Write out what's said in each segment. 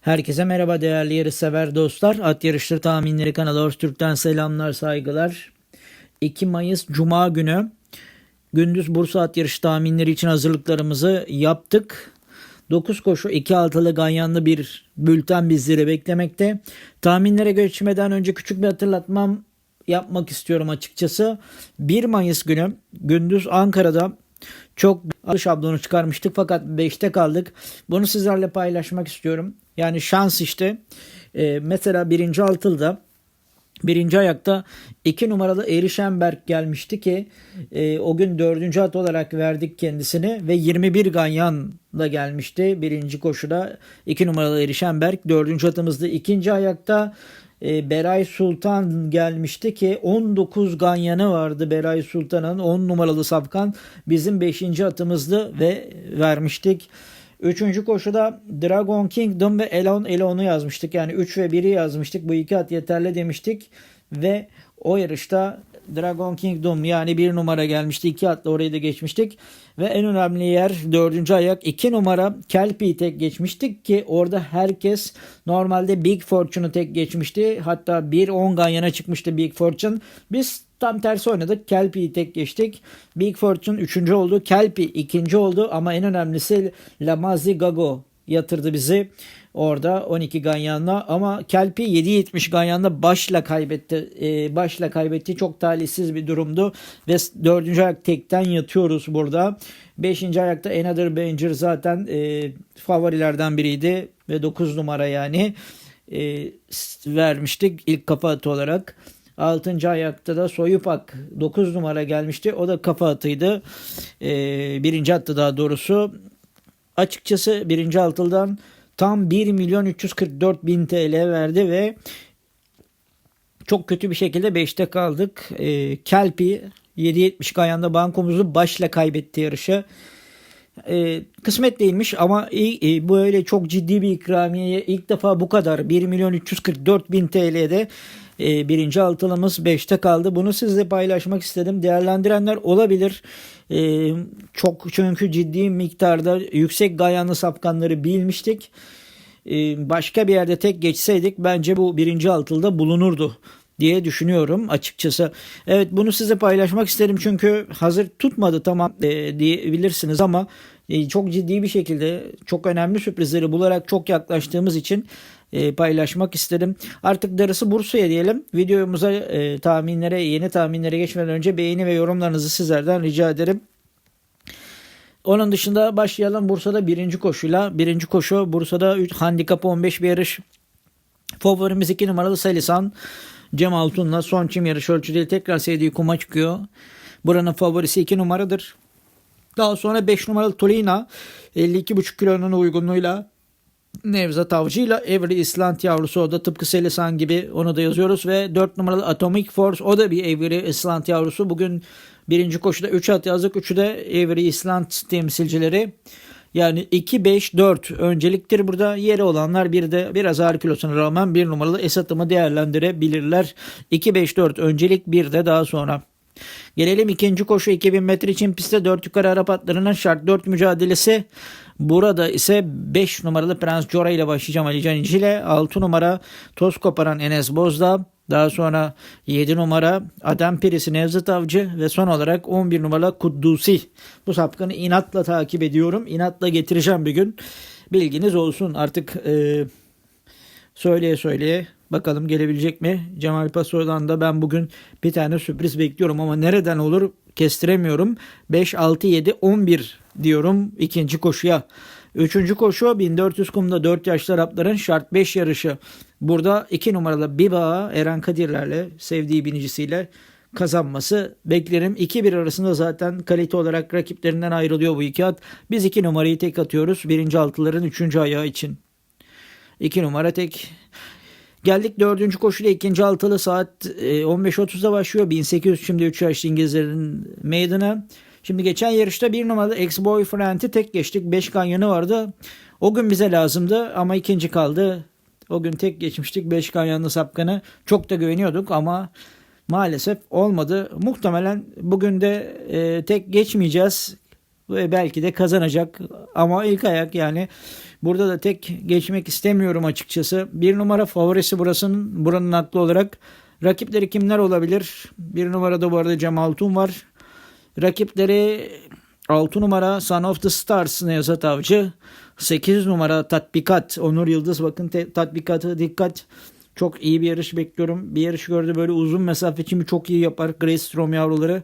Herkese merhaba değerli yarışsever dostlar. At Yarışları Tahminleri kanalı Öztürk'ten selamlar saygılar. 2 Mayıs Cuma günü gündüz Bursa at yarışı tahminleri için hazırlıklarımızı yaptık. 9 koşu 2 altılı ganyanlı bir bülten bizleri beklemekte. Tahminlere geçmeden önce küçük bir hatırlatmam yapmak istiyorum açıkçası. 1 Mayıs günü gündüz Ankara'da çok bir şablonu çıkarmıştık fakat 5'te kaldık. Bunu sizlerle paylaşmak istiyorum. Yani şans işte. Ee, mesela birinci altılda Birinci ayakta iki numaralı Erişenberg gelmişti ki e, o gün dördüncü at olarak verdik kendisini ve 21 Ganyan'la gelmişti birinci koşuda. iki numaralı Erişenberg dördüncü atımızdı. ikinci ayakta e, Beray Sultan gelmişti ki 19 ganyanı vardı Beray Sultan'ın 10 numaralı safkan bizim 5. atımızdı ve vermiştik. Üçüncü koşuda Dragon Kingdom ve Elon Elon'u yazmıştık. Yani 3 ve 1'i yazmıştık. Bu iki at yeterli demiştik. Ve o yarışta Dragon Kingdom yani bir numara gelmişti. iki atla orayı da geçmiştik. Ve en önemli yer dördüncü ayak iki numara Kelpi'yi tek geçmiştik ki orada herkes normalde Big Fortune'u tek geçmişti. Hatta 1-10 ganyana çıkmıştı Big Fortune. Biz tam tersi oynadık. Kelpi'yi tek geçtik. Big Fortune üçüncü oldu. Kelpi ikinci oldu ama en önemlisi Lamazi Gago yatırdı bizi orada 12 ganyanla ama Kelpi 7.70 ganyanla başla kaybetti. Ee, başla kaybetti. Çok talihsiz bir durumdu ve 4. ayak tekten yatıyoruz burada. 5. ayakta Another Banger zaten e, favorilerden biriydi ve 9 numara yani e, vermiştik ilk kafa atı olarak. 6. ayakta da Soyupak 9 numara gelmişti. O da kafa atıydı. Ee, birinci attı daha doğrusu. Açıkçası birinci altıldan tam 1 milyon 344 bin TL verdi ve çok kötü bir şekilde 5'te kaldık. Ee, Kelpi 7.70 Gayan'da bankomuzu başla kaybetti yarışı. Ee, kısmet değilmiş ama e, böyle çok ciddi bir ikramiyeye ilk defa bu kadar 1 milyon 344 bin TL'de e, birinci altılımız 5'te kaldı. Bunu sizle paylaşmak istedim. Değerlendirenler olabilir. E, çok çünkü ciddi miktarda yüksek gayanlı safkanları bilmiştik. E, başka bir yerde tek geçseydik bence bu birinci altılda bulunurdu diye düşünüyorum açıkçası. Evet bunu size paylaşmak isterim çünkü hazır tutmadı tamam e, diyebilirsiniz ama e, çok ciddi bir şekilde çok önemli sürprizleri bularak çok yaklaştığımız için e, paylaşmak istedim. Artık darısı Bursa'ya diyelim. Videomuza e, tahminlere, yeni tahminlere geçmeden önce beğeni ve yorumlarınızı sizlerden rica ederim. Onun dışında başlayalım Bursa'da birinci koşuyla. Birinci koşu Bursa'da handikap 15 bir yarış. Favorimiz 2 numaralı Selisan. Cem Altun'la son çim yarış ölçüde tekrar sevdiği kuma çıkıyor. Buranın favorisi 2 numaradır. Daha sonra 5 numaralı Tolina 52,5 kilonun uygunluğuyla Nevzat Avcı ile Avery Island yavrusu o da tıpkı Selisan gibi onu da yazıyoruz ve 4 numaralı Atomic Force o da bir Avery Island yavrusu. Bugün birinci koşuda 3 at yazdık. 3'ü de Avery Island temsilcileri. Yani 2-5-4 önceliktir burada. Yeri olanlar bir de biraz ağır kilosuna rağmen bir numaralı Esat'ımı değerlendirebilirler. 2-5-4 öncelik bir de daha sonra. Gelelim ikinci koşu 2000 metre için pistte 4 yukarı Arap atlarının şart 4 mücadelesi. Burada ise 5 numaralı Prens Cora ile başlayacağım Ali Can İnci ile. 6 numara toz koparan Enes Bozda. Daha sonra 7 numara Adem Pirisi Nevzat Avcı ve son olarak 11 numara Kuddusi. Bu sapkını inatla takip ediyorum. İnatla getireceğim bir gün. Bilginiz olsun artık e, söyleye söyleye bakalım gelebilecek mi? Cemal Paso'dan da ben bugün bir tane sürpriz bekliyorum ama nereden olur kestiremiyorum. 5, 6, 7, 11 diyorum ikinci koşuya. Üçüncü koşu 1400 kumda 4 yaşlı Arapların şart 5 yarışı. Burada 2 numaralı Biba Eren Kadirlerle sevdiği binicisiyle kazanması beklerim. 2-1 arasında zaten kalite olarak rakiplerinden ayrılıyor bu iki at. Biz 2 numarayı tek atıyoruz. Birinci altıların 3. ayağı için. 2 numara tek. Geldik dördüncü koşuyla ikinci altılı saat 15.30'da e, başlıyor. 1800 şimdi 3 yaşlı İngilizlerin meydanı. Şimdi geçen yarışta bir numaralı ex-boyfriend'i tek geçtik. 5 kanyonu vardı. O gün bize lazımdı ama ikinci kaldı. O gün tek geçmiştik 5 kanyonlu sapkanı. Çok da güveniyorduk ama maalesef olmadı. Muhtemelen bugün de e, tek geçmeyeceğiz ve belki de kazanacak ama ilk ayak yani Burada da tek geçmek istemiyorum açıkçası. Bir numara favorisi burasının buranın haklı olarak. Rakipleri kimler olabilir? Bir numarada bu arada Cem Altun var. Rakipleri 6 numara Son of the Stars Nevzat Avcı. 8 numara Tatbikat Onur Yıldız. Bakın te- tatbikatı dikkat. Çok iyi bir yarış bekliyorum. Bir yarış gördü böyle uzun mesafe kimi çok iyi yapar. Grace Strom yavruları.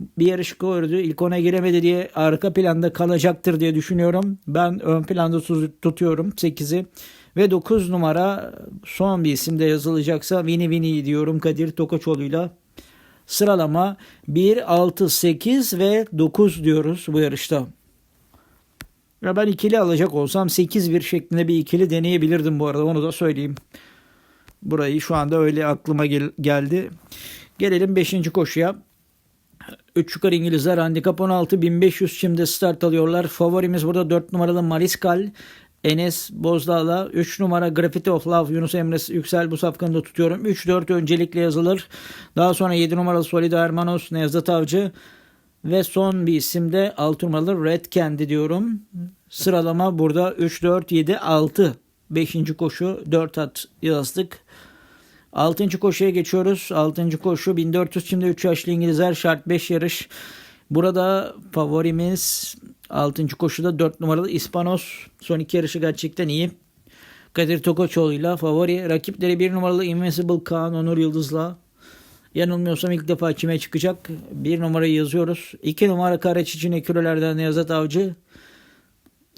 Bir yarış gördü. İlk ona giremedi diye arka planda kalacaktır diye düşünüyorum. Ben ön planda tut- tutuyorum 8'i. Ve 9 numara son bir isim de yazılacaksa Vini Vini diyorum Kadir Tokaçoğlu'yla. Sıralama 1, 6, 8 ve 9 diyoruz bu yarışta. Ya ben ikili alacak olsam 8-1 şeklinde bir ikili deneyebilirdim bu arada onu da söyleyeyim. Burayı şu anda öyle aklıma gel- geldi. Gelelim 5. koşuya. 3 yukarı İngilizler handikap 16 1500 şimdi start alıyorlar. Favorimiz burada 4 numaralı Mariskal. Enes Bozdağ'la 3 numara Graffiti of Love Yunus Emre Yüksel bu safkanı tutuyorum. 3-4 öncelikle yazılır. Daha sonra 7 numaralı Solido Hermanos Nevzat Avcı ve son bir isim de 6 numaralı Red Candy diyorum. Sıralama burada 3, 4, 7, 6. 5. koşu 4 at yazdık. 6. koşuya geçiyoruz. 6. koşu 1400 şimdi 3 yaşlı İngilizler şart 5 yarış. Burada favorimiz 6. koşuda 4 numaralı İspanos. Son iki yarışı gerçekten iyi. Kadir Tokoçoğlu'yla favori. Rakipleri 1 numaralı Invincible Kaan Onur Yıldız'la. Yanılmıyorsam ilk defa kime çıkacak? 1 numarayı yazıyoruz. 2 numara Karaçiçin Ekürelerden Nevzat Avcı.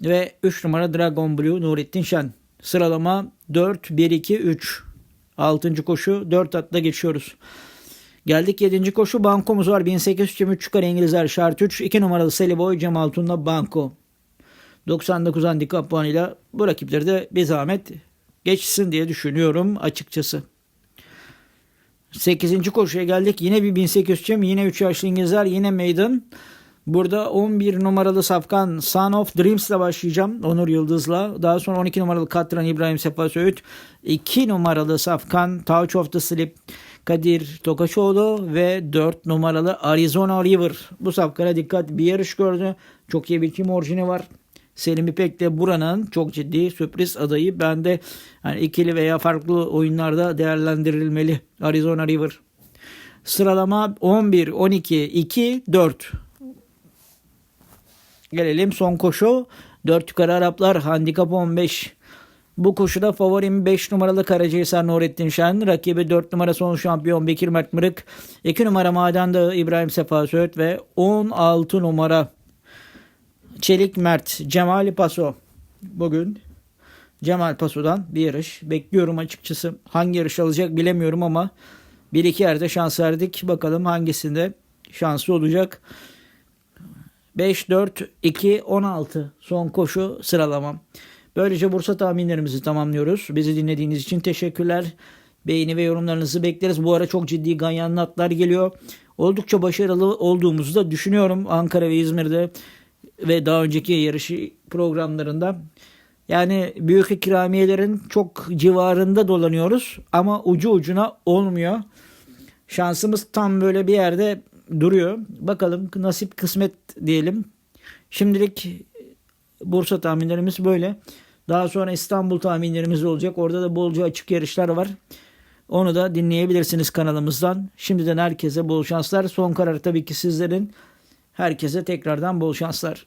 Ve 3 numara Dragon Blue Nurettin Şen. Sıralama 4, 1, 2, 3. 6. koşu 4 atla geçiyoruz. Geldik 7. koşu bankomuz var. 1823 çıkar İngilizler şart 3. 2 numaralı Seliboy Cem Altun'la banko. 99 handikap puanıyla bu rakipleri de bir zahmet geçsin diye düşünüyorum açıkçası. 8. koşuya geldik. Yine bir 1800 çem. Yine 3 yaşlı İngilizler. Yine meydan. Burada 11 numaralı safkan Son of Dreams ile başlayacağım. Onur Yıldız'la. Daha sonra 12 numaralı Katran İbrahim Sefa Söğüt. 2 numaralı safkan Touch of the Slip Kadir Tokaçoğlu ve 4 numaralı Arizona River. Bu safkana dikkat bir yarış gördü. Çok iyi bir kim orijini var. Selim İpek de buranın çok ciddi sürpriz adayı. Ben de yani ikili veya farklı oyunlarda değerlendirilmeli Arizona River. Sıralama 11, 12, 2, 4. Gelelim son koşu. 4 yukarı Araplar handikap 15. Bu koşuda favorim 5 numaralı Karacahisar Nurettin Şen. Rakibi 4 numara son şampiyon Bekir Mert Mırık. 2 numara Maden Dağı İbrahim Sefa Söğüt ve 16 numara Çelik Mert Cemal Paso. Bugün Cemal Paso'dan bir yarış bekliyorum açıkçası. Hangi yarış alacak bilemiyorum ama bir iki yerde şans verdik. Bakalım hangisinde şanslı olacak. 5, 4, 2, 16 son koşu sıralamam. Böylece Bursa tahminlerimizi tamamlıyoruz. Bizi dinlediğiniz için teşekkürler. Beğeni ve yorumlarınızı bekleriz. Bu ara çok ciddi ganyanlı atlar geliyor. Oldukça başarılı olduğumuzu da düşünüyorum Ankara ve İzmir'de ve daha önceki yarışı programlarında. Yani büyük ikramiyelerin çok civarında dolanıyoruz ama ucu ucuna olmuyor. Şansımız tam böyle bir yerde duruyor. Bakalım nasip kısmet diyelim. Şimdilik Bursa tahminlerimiz böyle. Daha sonra İstanbul tahminlerimiz olacak. Orada da bolca açık yarışlar var. Onu da dinleyebilirsiniz kanalımızdan. Şimdiden herkese bol şanslar. Son karar tabii ki sizlerin. Herkese tekrardan bol şanslar.